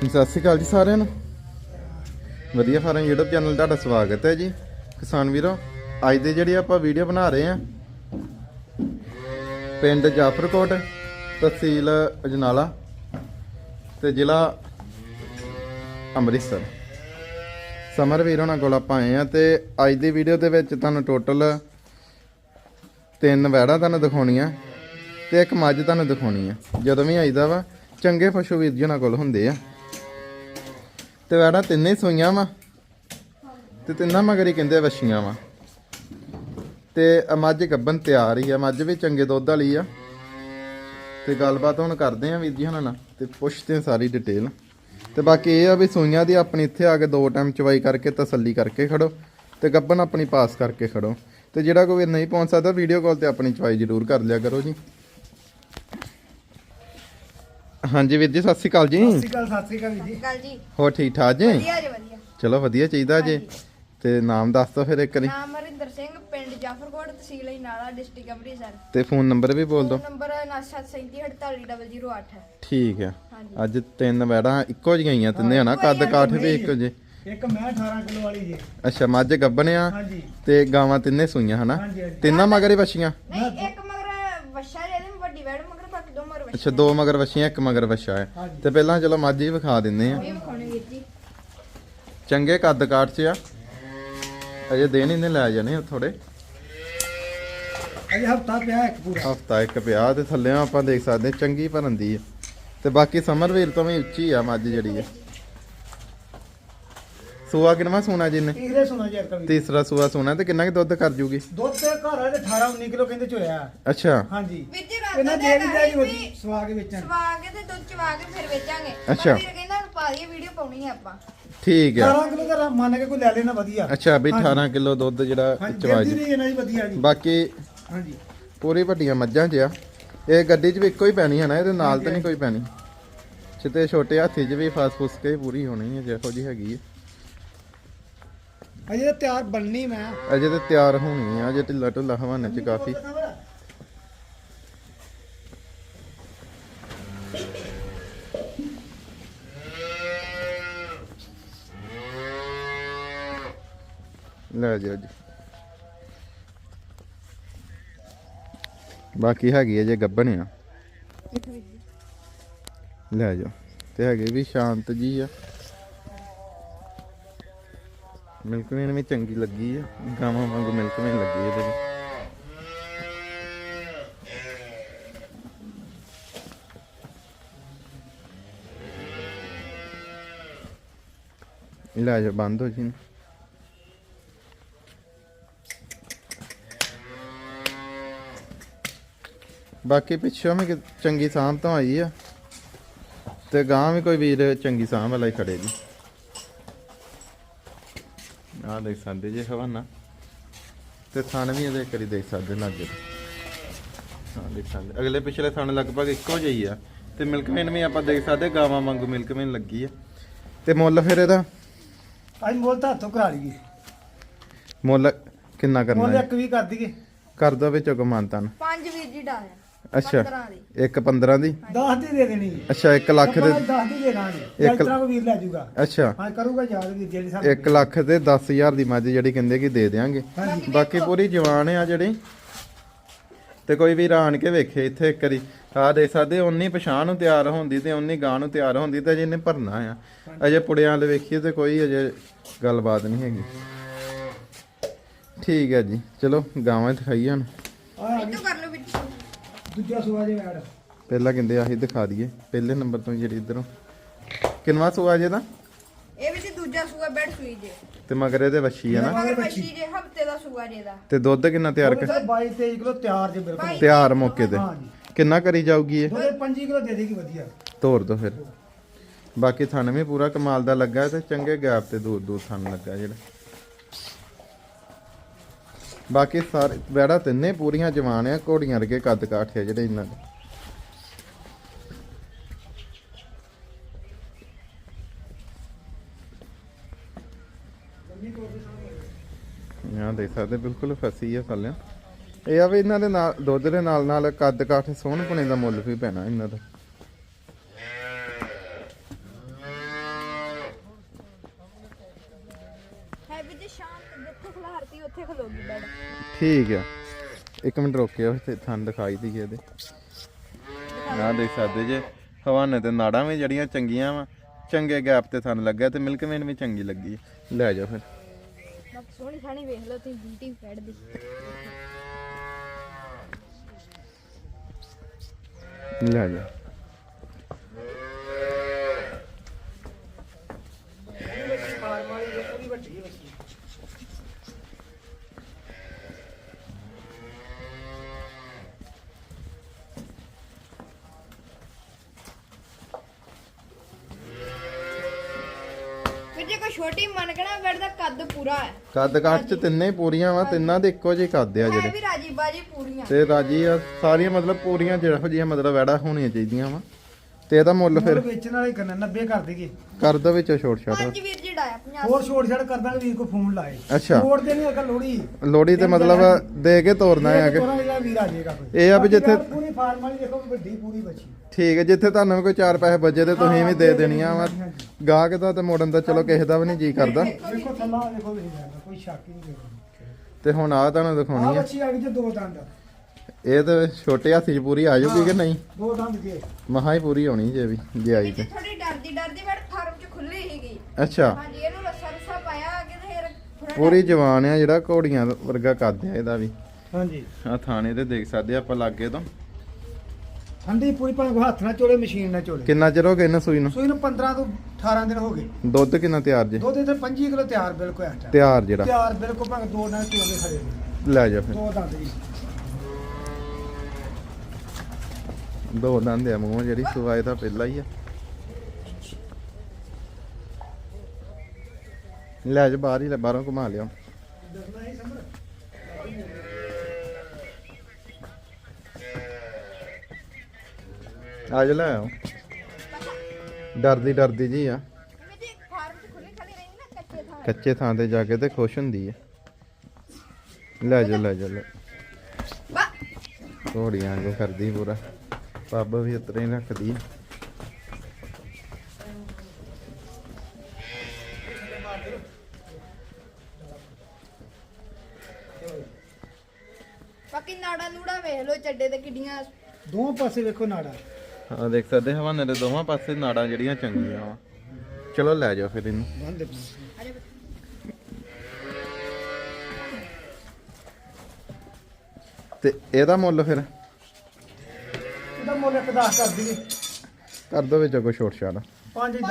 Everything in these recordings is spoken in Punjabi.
ਸਤਿ ਸ਼੍ਰੀ ਅਕਾਲ ਜੀ ਸਾਰਿਆਂ ਨੂੰ। ਵਧੀਆ ਫਾਰਮ YouTube ਚੈਨਲ ਤੁਹਾਡਾ ਸਵਾਗਤ ਹੈ ਜੀ। ਕਿਸਾਨ ਵੀਰੋ, ਅੱਜ ਦੇ ਜਿਹੜੀ ਆਪਾਂ ਵੀਡੀਓ ਬਣਾ ਰਹੇ ਆ ਪਿੰਡ ਜਾਫਰਕੋਟ ਤਹਿਸੀਲ ਅਜਨਾਲਾ ਤੇ ਜ਼ਿਲ੍ਹਾ ਅੰਮ੍ਰਿਤਸਰ। ਸਮਰ ਵੀਰ ਹੋਣਾ ਕੋਲ ਆਪਾਂ ਆਏ ਆ ਤੇ ਅੱਜ ਦੀ ਵੀਡੀਓ ਦੇ ਵਿੱਚ ਤੁਹਾਨੂੰ ਟੋਟਲ ਤਿੰਨ ਵੈੜਾਂ ਤੁਹਾਨੂੰ ਦਿਖਾਉਣੀਆਂ ਤੇ ਇੱਕ ਮੱਝ ਤੁਹਾਨੂੰ ਦਿਖਾਉਣੀ ਆ। ਜਦੋਂ ਵੀ ਆਈਦਾ ਵਾ, ਚੰਗੇ ਪਸ਼ੂ ਵੀਰ ਜੀ ਉਹਨਾਂ ਕੋਲ ਹੁੰਦੇ ਆ। ਤੇ ਵੈੜਾਂ ਤਿੰਨੇ ਹੀ ਸੂਈਆਂ ਵਾ। ਤੇ ਤਿੰਨਾਂ ਮਗਰ ਹੀ ਕਹਿੰਦੇ ਵਛੀਆਂ ਵਾ। ਤੇ ਮੱਝ ਗੱਬਨ ਤਿਆਰ ਹੀ ਆ, ਮੱਝ ਵੀ ਚੰਗੇ ਦੁੱਧ ਵਾਲੀ ਆ। ਤੇ ਗੱਲਬਾਤ ਹੁਣ ਕਰਦੇ ਆ ਵੀਰ ਜੀ ਉਹਨਾਂ ਨਾਲ, ਤੇ ਪੁੱਛਦੇ ਆ ਸਾਰੀ ਡਿਟੇਲ ਤੇ ਬਾਕੀ ਇਹ ਆ ਵੀ ਸੂਈਆਂ ਦੀ ਆਪਣੀ ਇੱਥੇ ਆ ਕੇ ਦੋ ਟਾਈਮ ਚਵਾਈ ਕਰਕੇ, ਤਸੱਲੀ ਕਰਕੇ ਖੜੋ, ਤੇ ਗੱਬਨ ਆਪਣੀ ਪਾਸ ਕਰਕੇ ਖੜੋ। ਤੇ ਜਿਹੜਾ ਕੋਈ ਨਹੀਂ ਪਹੁੰਚ ਸਕਦਾ ਵੀਡੀਓ ਕਾਲ ਤੇ ਆਪਣੀ ਚਵਾਈ ਜ਼ਰੂਰ ਕਰ ਲਿਆ ਕਰੋ ਜੀ। ਹਾਂਜੀ ਵੀਰ ਜੀ ਸਤਿ ਸ਼੍ਰੀ ਅਕਾਲ ਜੀ। ਸਤਿ ਸ਼੍ਰੀ ਅਕਾਲ ਸਤਿ ਸ਼੍ਰੀ ਅਕਾਲ ਵੀਰ ਜੀ ਗੱਲ ਜੀ। ਹੋਰ ਠੀਕ ਠਾਕ ਜੀ? ਵਧੀਆ ਜੀ ਵਧੀਆ। ਚਲੋ ਵਧੀਆ ਚਾਹੀਦਾ ਜੀ। ਤੇ ਨਾਮ ਦੱਸ ਦੋ ਫਿਰ ਇੱਕ ਵਾਰੀ। ਨਾਮ ਹਰਿੰਦਰ ਸਿੰਘ ਪਿੰਡ ਜਾਫਰਕੋਟ ਤਹਿਸੀਲ ਇਨਾਲਾ ਡਿਸਟ੍ਰਿਕਟ ਅੰਮ੍ਰਿਤਸਰ। ਤੇ ਫੋਨ ਨੰਬਰ ਵੀ ਬੋਲ ਦਿਓ। ਫੋਨ ਨੰਬਰ 9737488008 ਹੈ। ਠੀਕ ਹੈ। ਹਾਂਜੀ। ਅੱਜ ਤਿੰਨ ਵੈੜਾਂ ਇੱਕੋ ਜਿਹੀਆਂ ਹੀ ਆ ਤਿੰਨੇ ਹਨਾ? ਕੱਦ ਕਾਠ ਵੀ ਇੱਕੋ ਜੇ। ਇੱਕ ਮੈਂ 18 ਕਿਲੋ ਵਾਲੀ ਜੀ। ਅੱਛਾ ਮੱਝ ਗੱਬਣਿਆ ਹਾਂਜੀ। ਤੇ ਗਾਵਾਂ ਤਿੰਨੇ ਸੂਈਆਂ ਹਨਾ? ਹਾਂਜੀ, ਹਾਂਜੀ। ਤਿੰਨਾਂ ਮਗਰ ਹੀ ਵਛੀਆਂ? ਨਹੀਂ ਇੱਕ ਮਗਰ ਵਸ਼ਾ ਦੇ ਦੇ ਵੱਡੀ ਵੈੜ ਮਗਰ ਬਾਕੀ ਦੋ ਮਗਰ ਵਸ਼ਾ ਅੱਛਾ ਦੋ ਮਗਰ ਵਛੀਆਂ ਇੱਕ ਮਗਰ ਵਛਾ ਹੈ। ਹਾਂਜੀ। ਤੇ ਪਹਿਲਾਂ ਚਲੋ ਮੱਝ ਹੀ ਵਿਖਾ ਦਿੰਦੇ ਆ ਇਹ ਵਿਖਾਉਣੇ ਵੀਰ ਜੀ। ਚੰਗੇ ਕੱਦ ਕਾਠ 'ਚ ਆ। ਅਜੇ ਦਿਨ ਹੀ ਨੇ ਲੈ ਜਾਣੇ ਥੋੜੇ ਅਜੇ ਹਫਤਾ ਪਿਆ ਇੱਕ ਪੂਰਾ। ਹਫਤਾ ਇੱਕ ਪਿਆ ਤੇ ਥੱਲੇ ਆਪਾਂ ਦੇਖ ਸਕਦੇ ਹਾਂ, ਚੰਗੀ ਭਰਨ ਦੀ ਆ ਤੇ ਬਾਕੀ ਸਮਰਵੀਰ ਤੋਂ ਵੀ ਉੱਚੀ ਆ ਮੱਝ ਜਿਹੜੀ ਆ ਸੂਆ ਕਿੰਨਾ ਸੋਨਾ ਜੀ ਨੇ ਤੀਸਰੇ ਸੁਣਾ ਅਰਕਲ ਵੀਰ ਤੀਸਰਾ ਸੂਆ ਸੋਨਾ ਤੇ ਕਿੰਨਾ ਕਿ ਦੁੱਧ ਕਰ ਜੂਗੀ? ਦੁੱਧ ਤੇ ਘਰ ਆ ਤੇ 18 19 ਕਿਲੋ ਕਹਿੰਦੇ ਚੋਇਆ। ਅੱਛਾ। ਹਾਂਜੀ। ਵੀਰ ਜੀ ਰਾਤ ਇਹਨਾਂ ਦਾ ਦੇ ਵੀ ਜਾਈ ਵੀ ਸਵਾ ਕੇ ਵੇਚਣ ਸਵਾ ਕੇ ਤੇ ਦੁੱਧ ਚਵਾ ਕੇ ਫਿਰ ਵੇਚਾਂਗੇ। ਅੱਛਾ। ਵੀਰ ਕਹਿੰਦਾ ਪਾ ਦਈਏ ਵੀਡੀਓ ਪਾਉਣੀ ਹੈ ਆਪਾਂ। ਠੀਕ ਆ। 18 ਕਿਲੋ ਦਾ ਮੰਨ ਕੇ ਕੋਈ ਲੈ ਲੈਣਾ ਵਧੀਆ। ਅੱਛਾ ਵੀ 18 ਕਿਲੋ ਦੁੱਧ ਜਿਹੜਾ ਹਾਂਜੀ ਚਵਾ ਜਲਦੀ ਜੀ। ਨਹੀਂ ਇਹਨਾਂ ਦੀ ਵਧੀਆ ਜੀ। ਬਾਕੀ ਹਾਂਜੀ। ਪੂਰੀ ਵੱਡੀਆਂ ਮੱਝਾਂ 'ਚ ਆ। ਇਹ ਗੱਡੀ 'ਚ ਵੀ ਇੱਕੋ ਹੀ ਪੈਣੀ ਹੈ ਨਾ ਇਹਦੇ ਨਾਲ ਤਾਂ ਨਹੀਂ ਕੋਈ ਪੈਣੀ। ਛਿੱਤੇ ਛੋਟੇ ਹਾਥੀ 'ਚ ਵੀ ਫਸ ਫੁਸ ਕੇ ਪੂਰੀ ਹੋਣੀ ਹੈ ਜਿਹੋ ਜੀ ਹੈਗੀ ਹੈ ਅਜੇ ਤਾਂ ਤਿਆਰ ਬਣਨੀ ਮੈਂ। ਅਜੇ ਤੇ ਤਿਆਰ ਹੋਣੀ ਆ ਅਜੇ ਢਿੱਲਾ ਢੁੱਲਾ ਹਵਾਨੇ 'ਚ ਕਾਫੀ। ਲੈ ਜਾਓ ਜੀ ਬਾਕੀ ਹੈਗੀ ਹੈ ਜੇ ਗੱਬਣ ਆ। ਲੈ ਜਾਓ। ਤੇ ਹੈਗੇ ਵੀ ਸ਼ਾਂਤ ਜੀ ਆ। ਮਿਲਕ ਵੇਨ ਵੀ ਚੰਗੀ ਲੱਗੀ ਆ, ਗਾਵਾਂ ਵਾਂਗੂ ਮਿਲਕ ਵੇਨ ਲੱਗੀ ਇਹਦੇ ਵਿੱਚ। ਲੈ ਬੰਦ ਹੋ ਜੀ ਬਾਕੀ ਪਿੱਛੋਂ ਵੀ ਚੰਗੀ ਸਾਂਭ ਤੋਂ ਆਈ ਆ, ਤੇ ਗਾਂ ਵੀ ਕੋਈ ਵੀਰ ਚੰਗੀ ਸਾਂਭ ਵਾਲਾ ਹੀ ਖੜੇ ਜੀ ਆਹ ਦੇਖ ਸਕਦੇ ਜੇ ਹਵਾਨਾ। ਤੇ ਥਣ ਵੀ ਇਹਦੇ ਕਰੀ ਦੇਖ ਸਕਦੇ ਲਾਗੇ। ਹਾਂ ਦੇਖ ਸਕਦੇ। ਅਗਲੇ ਪਿਛਲੇ ਥਣ ਲਗਭਗ ਇੱਕੋ ਜਿਹੀ ਆ। ਤੇ ਮਿਲਕ ਵੇਨ ਵੀ ਆਪਾਂ ਦੇਖ ਸਕਦੇ ਗਾਵਾਂ ਵਾਂਗੂ ਮਿਲਕ ਵੇਨ ਲੱਗੀ ਆ। ਤੇ ਮੁੱਲ ਫਿਰ ਇਹਦਾ? ਅੱਜ ਮੁੱਲ ਤਾਂ ਹੱਥੋਂ ਕਰਾ ਲਈਏ। ਮੁੱਲ ਕਿੰਨਾ ਕਰਨਾ ਮੁੱਲ ਹੈ? ਇੱਕ ਵੀ ਕਰ ਦਈਏ। ਕਰ ਦੋ ਵਿੱਚੋਂ ਕਮਾਨਤਨ ਪੰਜ ਵੀਰ ਜੀ ਡਾਲ ਅੱਛਾ 15 ਦੀ ਇੱਕ 15 ਦੀ? 10 ਦੀ ਦੇ ਦੇਣੀ ਅੱਛਾ 1 ਲੱਖ ਦੇ 10 ਦੀ ਦੇ ਦਾਂਗੇ। ਇੱਕ- ਤਰ੍ਹਾਂ ਵੀਰ ਲੈ ਜਾਊਗਾ ਅੱਛਾ। ਹਾਂ ਕਰੂਗਾ ਯਾਦ ਵੀ ਜਿਹੜੀ ਸਾਡੇ 1 ਲੱਖ ਤੇ 10000 ਦੀ ਮੱਝ ਜਿਹੜੀ ਕਹਿੰਦੇ ਕਿ ਦੇ ਦੇਾਂਗੇ ਬਾਕੀ ਪੂਰੀ ਜਵਾਨ ਆ ਜਿਹੜੀ। ਤੇ ਕੋਈ ਵੀ ਆਣ ਕੇ ਵੇਖੇ ਇੱਥੇ ਇੱਕ ਵਾਰੀ। ਆ ਦੇਖ ਸਕਦੇ ਉਨੀ ਪਛਾਣ ਨੂੰ ਤਿਆਰ ਹੁੰਦੀ ਤੇ ਉਨੀ ਗਾਂ ਨੂੰ ਤਿਆਰ ਹੁੰਦੀ ਤੇ ਅਜੇ ਇਹਨੇ ਭਰਨਾ ਆ। ਅਜੇ ਪੁੜਿਆਂ ਵਾਲੇ ਵੇਖੀਏ ਤੇ ਕੋਈ ਅਜੇ ਗੱਲਬਾਤ ਨਹੀਂ ਹੈਗੀ। ਠੀਕ ਹੈ ਜੀ। ਚਲੋ ਗਾਵਾਂ ਦਿਖਾਈਏ ਹੁਣ। ਦੂਜਾ ਸੁਆ ਜੇ ਵੈੜ ਪਹਿਲਾਂ ਕਹਿੰਦੇ ਆਹੀ ਦਿਖਾ ਦਈਏ ਪਹਿਲੇ ਨੰਬਰ ਤੋਂ ਜਿਹੜੀ ਇਧਰੋਂ। ਕਿੰਨਵਾ ਸੂਆ ਜੇ ਦਾ? ਇਹ ਵੀ ਜੀ ਦੂਜਾ ਸੂਆ ਬੈਡ ਸੂਈ ਜੇ। ਤੇ ਮਗਰ ਇਹਦੇ ਵੱਛੀ ਆ ਨਾ? ਮਗਰ ਬੱਚੀ ਜੇ ਹਫ਼ਤੇ ਦਾ ਸੂਆ ਜੇ ਦਾ। ਤੇ ਦੁੱਧ ਕਿੰਨਾ ਤਿਆਰ ਕਰ 22 23 ਕਿਲੋ ਤਿਆਰ ਜੇ ਬਿਲਕੁਲ। ਤਿਆਰ ਮੌਕੇ ਤੇ। ਹਾਂ ਜੀ। ਕਿੰਨਾ ਕਰੀ ਜਾਊਗੀ ਇਹ? ਦੋਲੇ 5 ਕਿਲੋ ਦੇ ਦੇਗੀ ਵਧੀਆ। ਤੋਰ ਦੋ ਫਿਰ। ਬਾਕੀ ਥਣ ਵੀ ਪੂਰਾ ਕਮਾਲ ਦਾ ਲੱਗਾ ਤੇ ਚੰਗੇ ਗੈਪ ਤੇ ਦੂਰ ਦੂਰ ਥਣ ਲੱਗਾ ਜਿਹੜਾ। ਬਾਕੀ ਸਾਰੇ ਵੈੜਾ ਤਿੰਨੇ ਪੂਰੀਆਂ ਜਵਾਨ ਆ, ਘੋੜੀਆਂ ਵਰਗੇ ਕੱਦ ਕਾਠ ਆ ਜਿਹੜੇ ਇਹਨਾਂ ਦੇ। ਯਾਂ ਦੇਖ ਸਕਦੇ, ਬਿਲਕੁਲ ਫਸੀ ਆ ਥੱਲੇ ਇਹ ਆ ਵੀ ਇਹਨਾਂ ਦੇ ਨਾਲ, ਦੁੱਧ ਦੇ ਨਾਲ ਨਾਲ ਕੱਦ ਕਾਠ, ਸੋਹਣਪੁਣੇ ਦਾ ਮੁੱਲ ਵੀ ਪੈਣਾ ਇਹਨਾਂ ਦਾ। ਬੈਡ ਠੀਕ ਆ। ਇੱਕ ਮਿੰਟ ਰੋਕਿਓ ਤੇ ਥਣ ਦਿਖਾਈ ਦਈਏ ਇਹਦੇ। ਆਹ ਦੇਖ ਸਕਦੇ ਜੇ ਹਵਾਨੇ ਤੇ ਨਾੜਾਂ ਵੀ ਜਿਹੜੀਆਂ ਚੰਗੀਆਂ ਵਾ। ਚੰਗੇ ਗੈਪ ਤੇ ਥਣ ਲੱਗਿਆ ਤੇ ਮਿਲਕ ਮੇਨ ਵੀ ਚੰਗੀ ਲੱਗੀ ਲੈ ਜਾਓ ਫਿਰ। ਬਾਕੀ ਸੋਹਣੀ ਸਾਣੀ ਵੇਖ ਲਓ ਤੁਸੀਂ ਬਿਊਟੀ ਬੈਡ ਦੀ। ਲੈ ਜਾ ਫਾਰਮ ਵਾਲੀ ਦੇਖੋ ਵੀ ਵੱਡੀ ਹੈ ਬੱਚੀ ਫਿਰ ਜੇ ਕੋਈ ਛੋਟੀ ਮਨਕਣਾ ਬੈਡ ਦਾ ਕੱਦ ਪੂਰਾ ਹੈ। ਕੱਦ ਕਾਠ ਚ ਤਿੰਨੇ ਹੀ ਪੂਰੀਆਂ ਵਾ ਤਿੰਨਾਂ ਦੇ ਇੱਕੋ ਜਿਹੇ ਕੱਦ ਆ ਹੈ ਜਿਹੜੇ ਵੀ ਰਾਜੀ ਬਾਜੀ ਪੂਰੀਆਂ। ਤੇ ਰਾਜੀ ਆ ਸਾਰੀਆਂ ਮਤਲਬ ਪੂਰੀਆਂ ਜਿਹੋ ਜਿਹੀਆਂ ਮਤਲਬ ਵੈੜਾ ਹੋਣੀਆਂ ਚਾਹੀਦੀਆਂ ਵਾ। ਤੇ ਇਹਦਾ ਮੁੱਲ ਫਿਰ ਫਿਰ ਵੇਚਣ ਵਾਲੇ ਕਰਨਾ 90 ਕਰ ਦੇਗੇ ਕਰ ਦੋ ਵਿੱਚੋਂ ਛੋਟ ਛੋਟ। ਪੰਜ ਵੀਰ ਜਿਹੜਾ ਆ 50 ਹੋਰ ਛੋੜ ਛੜ ਕਰ ਦਾਂਗੇ ਵੀਰ ਕੋ ਫੋਨ ਲਾਏ। ਅੱਛਾ। ਛੋੜ ਦੇਣੀ ਅਕਲ ਲੋੜੀ ਲੋੜੀ ਤੇ ਮਤਲਬ ਦੇ ਕੇ ਤੋਰਨਾ ਹੈ ਕਿ ਜਿਹੜਾ ਵੀਰ ਆ ਜਾਏਗਾ ਕੋਈ। ਇਹ ਆ ਵੀ ਜਿੱਥੇ- ਪੂਰੀ ਫਾਰਮ ਵਾਲੀ ਦੇਖੋ ਵੱਡੀ ਪੂਰੀ ਬੱਚੀ। ਠੀਕ ਹੈ ਜਿੱਥੇ ਤੁਹਾਨੂੰ ਵੀ ਕੋਈ 4 ਪੈਸੇ ਬਚੇ ਤੇ ਤੁਸੀਂ ਵੀ ਦੇ ਦੇਣੀਆਂ ਵਾ। ਗਾਹਕ ਦਾ ਤੇ ਮੋੜਨ ਦਾ ਚਲੋ ਕਿਸੇ ਦਾ ਵੀ ਨਹੀਂ ਜੀ ਕਰਦਾ। ਦੇਖੋ ਥੱਲਾ ਦੇਖੋ ਵੀ ਜਾਂਦਾ ਕੋਈ ਸ਼ੱਕ ਹੀ ਨਹੀਂ ਕਰਦਾ ਤੇ ਹੁਣ ਆ ਤੁਹਾਨੂੰ ਦਿਖਾਉਣੀ ਆ। ਬੱਚੀ ਆ ਗਈ ਜੇ ਦੋ ਦੰਦ। ਇਹ ਤੇ ਛੋਟੇ ਹਾਥੀ 'ਚ ਪੂਰੀ ਆ ਜਾਊਗੀ ਕਿ ਨਹੀਂ? ਦੋ ਦੰਦ ਜੇ। ਮਹਾ ਹੀ ਪੂਰੀ ਹੋਣੀ ਜੇ ਵੀ ਜੇ ਆਈ ਤੇ। ਥੋੜੀ ਡਰਦੀ ਡਰਦੀ ਬੈਡ ਫਾਰਮ ਚ ਖੁੱਲੀ ਸੀਗੀ। ਅੱਛਾ। ਹਾਂਜੀ ਇਹਨੂੰ ਰੱਸਾ ਰੱਸਾ ਪਾਇਆ ਅੱਗੇ ਤੇ ਫਿਰ ਪੂਰੀ ਜਵਾਨ ਆ ਜਿਹੜਾ ਘੋੜੀਆਂ ਵਰਗਾ ਕੱਦ ਆ ਇਹਦਾ ਵੀ। ਹਾਂਜੀ। ਆ ਥਾਣੇ ਤੇ ਦੇਖ ਸਕਦੇ ਆਪਾਂ ਲਾਗੇ ਤੋਂ। ਠੰਡੀ ਪੂਰੀ ਭਾਵੇਂ ਹੱਥ ਨਾਲ ਚੋਲੇ ਮਸ਼ੀਨ ਨਾਲ ਚੋਲੇ। ਕਿੰਨਾ ਚਿਰ ਹੋ ਗਿਆ ਇਹਨਾਂ ਸੂਈ ਨੂੰ? ਸੋ ਇਹਨੂੰ 15 ਤੋਂ 18 ਦਿਨ ਹੋ ਗਏ। ਦੁੱਧ ਕਿੰਨਾ ਤਿਆਰ ਜੇ? ਦੋ ਦਿਨ ਤੇ 25 ਕਿਲੋ ਤਿਆਰ ਬਿਲਕੁਲ ਆ ਟਾ ਤਿਆਰ ਜਿਹੜਾ। ਤਿਆਰ ਬਿਲਕੁਲ ਭਾਵੇਂ ਦੋ ਨਾਲ ਚੋਲੇ ਖੜੇ ਨੇ ਲੈ ਜਾ ਫਿਰ। ਦੋ ਦੰਦ ਜੀ। ਦੋ ਦੰਦ ਆ ਮੂੰਹ ਜਿਹੜੀ ਸੁਵਾਏ ਤਾਂ ਪਹਿਲਾਂ ਹੀ ਆ। ਲੈ ਜਾ ਬਾਹਰ ਹੀ ਲੈ ਬਾਹਰੋਂ ਘੁਮਾ ਲਿਆ ਦੱਸਣਾ ਹੀ ਸਮਝ ਆ ਜਾ ਲੈ ਆਓ। ਡਰਦੀ ਡਰਦੀ ਜੀ ਆ। ਮੇਰੀ ਫਾਰਮ ਚ ਖੁੱਲੀ ਖਾਲੀ ਰਹੀ ਨਾ ਕੱਚੇ ਥਾਂ ਤੇ ਜਾ ਕੇ ਤੇ ਖੁਸ਼ ਹੁੰਦੀ ਆ। ਲੈ ਜਾ ਲੈ ਜਾ ਲੈ। ਘੋੜੀਆਂ ਵਾਂਗੂ ਕਰਦੀ ਪੂਰਾ। ਪੱਬ ਵੀ ਉਤਰੇ ਰੱਖਦੀ ਬਾਕੀ ਨਾੜਾ ਨੂੜਾ ਵੇਖ ਲਓ ਚੱਡੇ ਤੇ ਕਿੱਡੀਆਂ ਦੋ ਪਾਸੇ ਵੇਖੋ ਨਾੜਾ। ਆ ਦੇਖ ਸਕਦੇ ਹਵਾਨੇ ਦੇ ਦੋਵਾਂ ਪਾਸੇ ਨਾੜਾਂ ਜਿਹੜੀਆਂ ਚੰਗੀਆਂ ਵਾ। ਚਲੋ ਲੈ ਜਾਓ ਫਿਰ ਇਹਨੂੰ। ਤੇ ਇਹਦਾ ਮੁੱਲ ਫਿਰ? ਇਹਦਾ ਮੁੱਲ ਇੱਕ 10 ਕਰ ਦਈਏ। ਕਰ ਦੋ ਵਿੱਚ ਕੋਈ ਛੋਟ ਛਾੜ ਪੰਜ ਹੀ ਦੰਦ।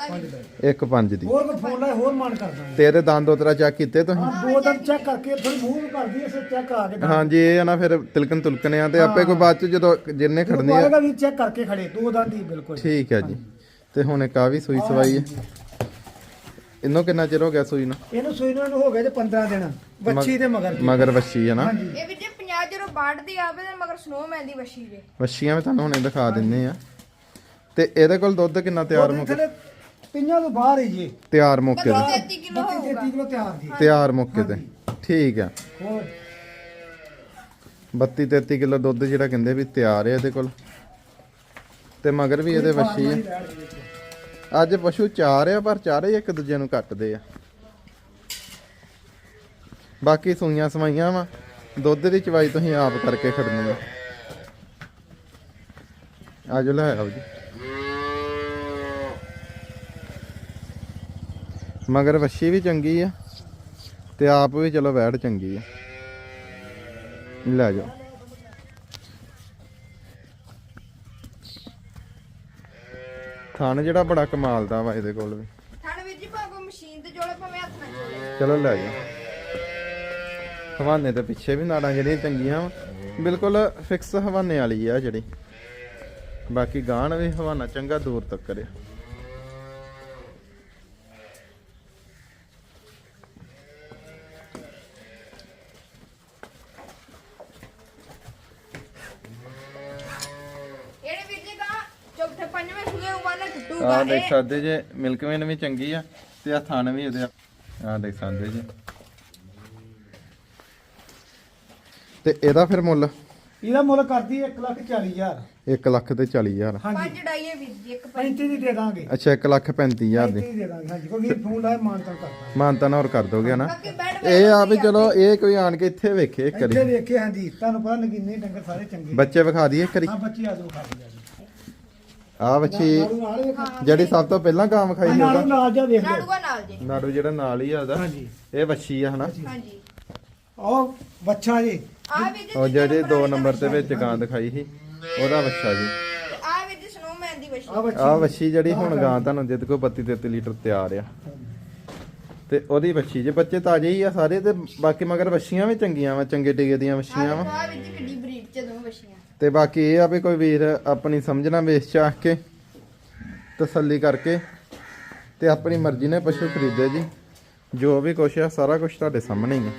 ਪੰਜ ਜੀ। ਦੰਦ। ਇੱਕ ਪੰਜ ਦੀ। ਹੋਰ ਕੋਈ ਫੋਨ ਲਾਏ ਹੋਰ ਮਾਨ ਕਰ ਦਾਂਗੇ। ਤੇ ਇਹਦੇ ਦੰਦ ਉਤਰਾ ਚੈੱਕ ਕੀਤੇ ਤੁਸੀਂ? ਆਹ ਦੋ ਦੰਦ ਚੈੱਕ ਕਰਕੇ ਥੋੜੀ ਮੂੰਹ ਨੂੰ ਕਰਦੀ ਐ ਚੈੱਕ ਕਰਾ ਕੇ ਦੰਦ ਹਾਂਜੀ ਇਹ ਆ ਨਾ ਫਿਰ ਤਿਲਕਣ ਤੁਲਕਣੇ ਆ ਤੇ ਆਪੇ ਕੋਈ ਬਾਅਦ ਚ ਜਦੋਂ ਜਿੰਨੇ ਖੜਨੀ ਆ। ਆਏਗਾ ਵੀ ਚੈੱਕ ਕਰਕੇ ਖੜੇ ਦੋ ਦੰਦ ਹੀ ਬਿਲਕੁਲ। ਠੀਕ ਹੈ ਜੀ। ਤੇ ਹੁਣ ਇੱਕ ਆ ਵੀ ਸੂਈ ਸਵਾਈ ਹੈ। ਇਹਨੂੰ ਕਿੰਨਾ ਚਿਰ ਹੋ ਗਿਆ ਸੂਈ ਨੂੰ? ਇਹਨੂੰ ਸੂਈ ਨੂੰ ਇਹਨੂੰ ਹੋ ਗਏ ਤੇ 15 ਦਿਨ। ਦੇ ਮਗਰ ਵੱਛੀ ਹੈ ਨਾ? ਹਾਂਜੀ। ਇਹ ਵੀ ਜੇ 50 ਜਦੋਂ ਬਾੜਦੀ ਆਵੇ ਤੇ ਮਗਰ ਸਨੋਮੈਨ ਦੀ ਵਸ਼ੀ ਜੇ ਵੱਛੀਆਂ ਵੀ ਤੁਹਾਨੂੰ ਹੁਣੇ ਦਿਖਾ ਦਿੰਨੇ ਆ। ਤੇ ਇਹਦੇ ਕੋਲ ਦੁੱਧ ਕਿੰਨਾ ਤਿਆਰ ਮੁੱਕ ਥੱਲੇ ਪਿੰਨਾਂ ਤੋਂ ਬਾਹਰ ਹੀ ਜੀ। ਤਿਆਰ ਮੌਕੇ ਤੇ 33 ਕਿਲੋ 32 ਹੋਊਗਾ। 33 ਕਿਲੋ ਤਿਆਰ ਜੀ। ਤਿਆਰ ਮੌਕੇ ਤੇ। ਠੀਕ ਆ। ਹੋਰ? 32 33 ਕਿਲੋ ਦੁੱਧ ਜਿਹੜਾ ਕਹਿੰਦੇ ਵੀ ਤਿਆਰ ਹੈ ਇਹਦੇ ਕੋਲ। ਤੇ ਮਗਰ ਵੀ ਇਹਦੇ ਵੱਛੀ ਆ। ਅੱਜ ਪਸ਼ੂ ਚਾਰ ਆ ਪਰ ਚਾਰੇ ਇੱਕ ਦੂਜੇ ਨੂੰ ਕੱਟਦੇ ਆ। ਬਾਕੀ ਸੂਈਆਂ ਸਵਾਈਆਂ ਵਾ। ਦੁੱਧ ਦੀ ਚਵਾਈ ਤੁਸੀਂ ਆਪ ਕਰਕੇ ਖੜਨੀ ਆ। ਆਜੋ ਲੈ ਆਓ ਜੀ। ਮਗਰ ਵੱਛੀ ਵੀ ਚੰਗੀ ਆ ਤੇ ਆਪ ਵੀ ਚਲੋ ਵੈੜ ਚੰਗੀ ਆ। ਲੈ ਜਾਓ। ਥਣ ਜਿਹੜਾ ਬੜਾ ਕਮਾਲ ਦਾ ਵਾ ਇਹਦੇ ਕੋਲ ਵੀ। ਥਣ ਵੀਰ ਜੀ ਭਾਵੇਂ ਮਸ਼ੀਨ ਤੇ ਜੋੜੇ ਭਾਵੇਂ ਹੱਥ ਨਾਲ ਜੋੜੇ। ਚਲੋ ਲੈ ਜਾ ਹਵਾਨੇ ਤੇ ਪਿੱਛੇ ਵੀ ਨਾੜਾਂ ਜਿਹੜੀਆਂ ਚੰਗੀਆਂ ਵਾ ਬਿਲਕੁਲ ਫਿਕਸ ਹਵਾਨੇ ਵਾਲੀ ਆ ਜਿਹੜੀ। ਬਾਕੀ ਗਾਣ ਵੀ ਹਵਾਨਾ ਚੰਗਾ ਦੂਰ ਤੱਕ ਕਰਿਆ ਇਹਨੇ ਵੀਰ ਜੀ ਕਹਾ ਚੌਥੇ ਪੰਜਵੇਂ ਸੂਏ ਉਬਾਲਾ ਆ ਦੇਖ ਸਕਦੇ ਜੇ ਮਿਲਕਵੇਨ ਵੀ ਚੰਗੀ ਆ ਤੇ ਆ ਥਣ ਵੀ ਇਹਦੇ ਆ। ਦੇਖ ਸਕਦੇ ਜੇ। ਤੇ ਇਹਦਾ ਫਿਰ ਮੁੱਲ? ਇਹਦਾ ਮੁੱਲ ਕਰਦੀ 1 ਲੱਖ 40 ਹਜ਼ਾਰ। 1 ਲੱਖ ਤੇ 40000 ਹਾਂਜੀ। ਪੰਜ ਡਾਈਏ ਵੀਰ ਜੀ ਇੱਕ 35 ਦੀ ਦੇ ਦਾਂਗੇ। ਅੱਛਾ 1 ਲੱਖ 35000 ਦੀ। 35 ਦੀ ਦੇ ਦਾਂਗੇ ਹਾਂਜੀ। ਕੋਈ ਵੀਰ ਫੋਨ ਲਾਏ ਮਾਨਤਨ ਕਰਦਾ। ਮਾਨਤਾ ਨਾਲ ਹੋਰ ਕਰ ਦੋਗੇ ਨਾ ਬਾਕੀ ਬੈਡ ਇਹ ਆ ਵੀ ਚਲੋ ਇਹ ਕੋਈ ਆਣ ਕੇ ਇੱਥੇ ਵੇਖੇ ਇੱਕ ਇੱਥੇ ਵਾਰੀ। ਵੇਖੇ ਹਾਂਜੀ। ਤੁਹਾਨੂੰ ਪਤਾ ਨਗੀਨੇ ਡੰਗਰ ਸਾਰੇ ਚੰਗੇ। ਬੱਚੇ ਵਿਖਾ ਦਈਏ ਇੱਕ ਵਾਰੀ। ਹਾਂ ਬੱਚੇ ਆ ਜਾਓ ਖਾ ਜੀ ਆ ਨਾਲ ਵੇਖਾ ਜਿਹੜੀ ਸਭ ਤੋਂ ਪਹਿਲਾਂ ਗਾਂ ਵਿਖਾਈ ਸੀ ਉਹਦਾ? ਨਾਲ ਜਾ ਵੇਖ ਲਓ ਨਾੜੂਆ ਨਾਲ ਜੀ। ਨਾੜੂ ਜਿਹੜਾ ਨਾਲ ਹੀ ਆ ਉਹਦਾ। ਹਾਂਜੀ। ਇਹ ਵੱਛੀ ਆ ਹਨਾ? ਹਾਂਜੀ। ਉਹ ਬੱਚਾ ਜੀ। ਆ ਵੀਰ ਜੀ ਉਹ ਜਿਹੜੇ 2 ਨੰਬਰ ਦੇ ਵਿੱਚ ਗਾਂ ਦਿਖਾਈ ਸੀ ਉਹਦਾ ਵੱਛਾ ਜੀ। ਆ ਵੀਰ ਜੀ ਸਨੋਮੈਨ ਦੀ ਆ ਵਸ਼ੀ ਬੱਚੀ ਆ ਵੱਛੀ ਜਿਹੜੀ ਹੁਣ ਗਾਂ ਤੁਹਾਨੂੰ ਜਿਹਦੇ ਕੋਲ 32 33 ਲੀਟਰ ਤਿਆਰ ਆ। ਤੇ ਉਹਦੀ ਵੱਛੀ ਜੇ ਬੱਚੇ ਤਾਜ਼ੇ ਹੀ ਆ ਸਾਰੇ ਤੇ ਬਾਕੀ ਮਗਰ ਵੱਛੀਆਂ ਵੀ ਚੰਗੀਆਂ ਵਾ ਚੰਗੇ ਟਿਕੇ ਦੀਆਂ ਵੱਛੀਆਂ ਵਾ। ਆ ਜੀ ਕਿੱਡੀ ਤੇ ਬਾਕੀ ਇਹ ਆ ਵੀ ਕੋਈ ਵੀਰ ਆਪਣੀ ਸਮਝਣਾ ਵੇਚ ਚਾਹ ਕੇ, ਤਸੱਲੀ ਕਰਕੇ ਤੇ ਆਪਣੀ ਮਰਜ਼ੀ ਨੇ ਪਸ਼ੂ ਖਰੀਦੇ ਜੀ। ਜੋ ਵੀ ਕੁਛ ਆ, ਸਾਰਾ ਕੁਝ ਤੁਹਾਡੇ ਸਾਹਮਣੇ ਹੀ ਹੈ